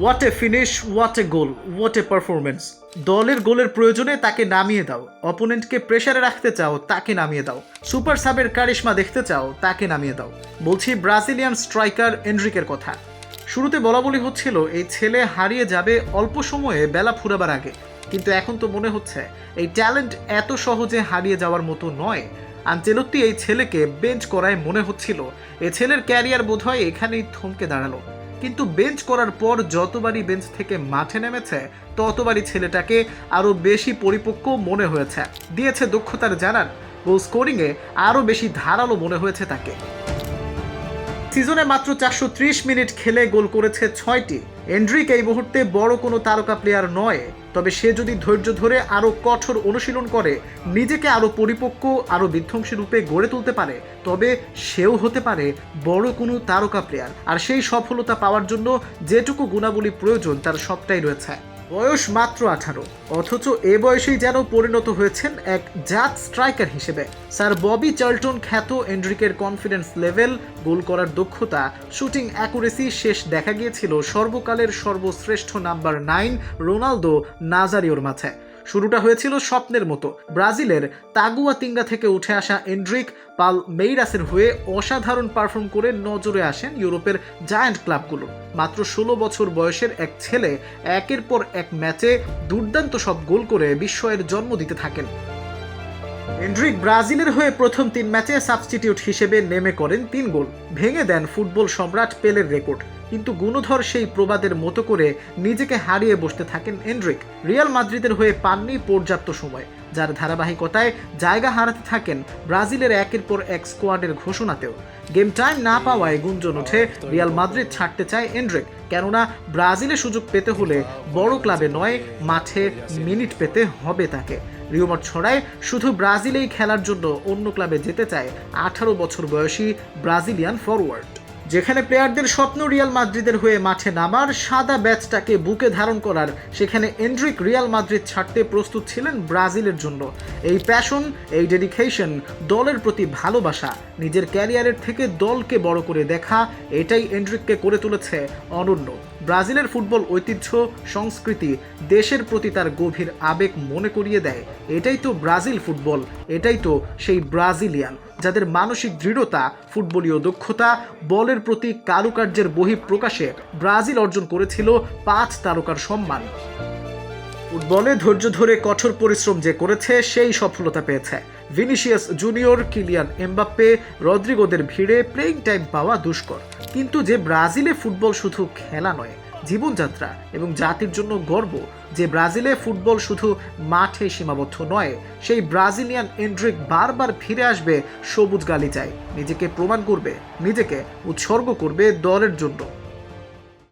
What a finish what a goal what a performance দলের গোলের প্রয়োজনে তাকে নামিয়ে দাও। অপোনেন্টকে প্রেসারে রাখতে চাও, তাকে নামিয়ে দাও। সুপার সাবের কারিশমা দেখতে চাও, তাকে নামিয়ে দাও। বলছি ব্রাজিলিয়ান স্ট্রাইকার এনরিকের কথা। শুরুতে বলা বলি হচ্ছিল, এই ছেলে হারিয়ে যাবে অল্প সময়ে বেলা ফুরাবার আগে। কিন্তু এখন তো মনে হচ্ছে, এই ট্যালেন্ট এত সহজে হারিয়ে যাওয়ার মতো নয়। আঞ্চেলত্তি এই ছেলেকে বেঞ্চ করায় মনে হচ্ছিল, এ ছেলের ক্যারিয়ার বোধহয় এখানেই থমকে দাঁড়াল। কিন্তু বেঞ্চ করার পর যতবারই বেঞ্চ থেকে মাঠে নেমেছে, ততবারই ছেলেটাকে আরও বেশি পরিপক্ক মনে হয়েছে। দিয়েছে দক্ষতার জানান গোল স্কোরিংয়ে আরও বেশি ধারালো মনে হয়েছে তাকে। সিজনে মাত্র চারশো ত্রিশ মিনিট খেলে গোল করেছে ছয়টি। এন্ড্রিক এই মুহূর্তে বড় কোনো তারকা প্লেয়ার নয়, তবে সে যদি ধৈর্য ধরে আরও কঠোর অনুশীলন করে, নিজেকে আরও পরিপক্ক, আরও বিধ্বংসী রূপে গড়ে তুলতে পারে, তবে সেও হতে পারে বড় কোনো তারকা প্লেয়ার। আর সেই সফলতা পাওয়ার জন্য যেটুকু গুণাবলী প্রয়োজন, তার সবটাই রয়েছে। বয়স মাত্র আঠারো। অথচ এ বয়সেই যেন পরিণত হয়েছেন এক জাত স্ট্রাইকার হিসেবে। স্যার ববি চার্লটন খ্যাত এন্ড্রিকের কনফিডেন্স লেভেল গোল করার দক্ষতা শুটিং অ্যাকুরেসি শেষ দেখা গিয়েছিল সর্বকালের সর্বশ্রেষ্ঠ নাম্বার নাইন রোনালদো নাজারিওর মাঝে শুরুটা হয়েছিল স্বপ্নের মতো। ব্রাজিলের তাগুয়া তিঙ্গা থেকে উঠে আসা এন্ড্রিক পাল মেইরাসের হয়ে অসাধারণ পারফর্ম করে নজরে আসেন ইউরোপের জায়ান্ট ক্লাবগুলো। মাত্র ষোলো বছর বয়সের এক ছেলে একের পর এক ম্যাচে দুর্দান্ত সব গোল করে বিস্ময়ের জন্ম দিতে থাকেন। এন্ড্রিক ব্রাজিলের হয়ে প্রথম তিন ম্যাচে সাবস্টিটিউট হিসেবে নেমে করেন তিন গোল। ভেঙে দেন ফুটবল সম্রাট পেলের রেকর্ড। কিন্তু গুণধর সেই প্রবাদের মতো করে নিজেকে হারিয়ে বসতে থাকেন এন্ড্রিক। রিয়াল মাদ্রিদের হয়ে পাননি পর্যাপ্ত সময়, যার ধারাবাহিকতায় জায়গা হারাতে থাকেন ব্রাজিলের একের পর এক স্কোয়াডের ঘোষণাতেও। গেম টাইম না পাওয়ায় গুঞ্জন ওঠে রিয়াল মাদ্রিদ ছাড়তে চায় এন্ড্রিক, কেননা ব্রাজিলে সুযোগ পেতে হলে বড় ক্লাবে নয়, মাঠে মিনিট পেতে হবে তাকে। রিওমার ছড়ায়, শুধু ব্রাজিলেই খেলার জন্য অন্য ক্লাবে যেতে চায় আঠারো বছর বয়সী ব্রাজিলিয়ান ফরওয়ার্ড যেখানে প্লেয়ারদের স্বপ্ন রিয়াল মাদ্রিদের হয়ে মাঠে নামার, সাদা ব্যাচটাকে বুকে ধারণ করার, সেখানে এন্ড্রিক রিয়াল মাদ্রিদ ছাড়তে প্রস্তুত ছিলেন ব্রাজিলের জন্য। এই প্যাশন এই ডেডিকেশন দলের প্রতি ভালোবাসা, নিজের ক্যারিয়ারের থেকে দলকে বড় করে দেখা, এটাই এন্ড্রিককে করে তুলেছে অনন্য। ব্রাজিলের ফুটবল ঐতিহ্য, সংস্কৃতি, দেশের প্রতি তার গভীর আবেগ মনে করিয়ে দেয়। এটাই তো ব্রাজিল ফুটবল, এটাই তো সেই ব্রাজিলিয়ান, যাদের মানসিক দৃঢ়তা, ফুটবলীয় দক্ষতা, বলের প্রতি কারুকার্যের বহিঃপ্রকাশে ব্রাজিল অর্জন করেছিল পাঁচ তারকার সম্মান। ফুটবলে ধৈর্য ধরে কঠোর পরিশ্রম যে করেছে, সেই সফলতা পেয়েছে। ভিনিসিয়াস জুনিয়র কিলিয়ান এমবাপ্পে রদ্রিগোদের ভিড়ে প্লেইং টাইম পাওয়া দুষ্কর। কিন্তু যে ব্রাজিলে ফুটবল শুধু খেলা নয়, জীবনযাত্রা এবং জাতির জন্য গর্ব, যে ব্রাজিলে ফুটবল শুধু মাঠে সীমাবদ্ধ নয়, সেই ব্রাজিলিয়ান এন্ড্রিক বারবার ফিরে আসবে সবুজ গালি গালিচায়। নিজেকে প্রমাণ করবে, নিজেকে উৎসর্গ করবে দলের জন্য।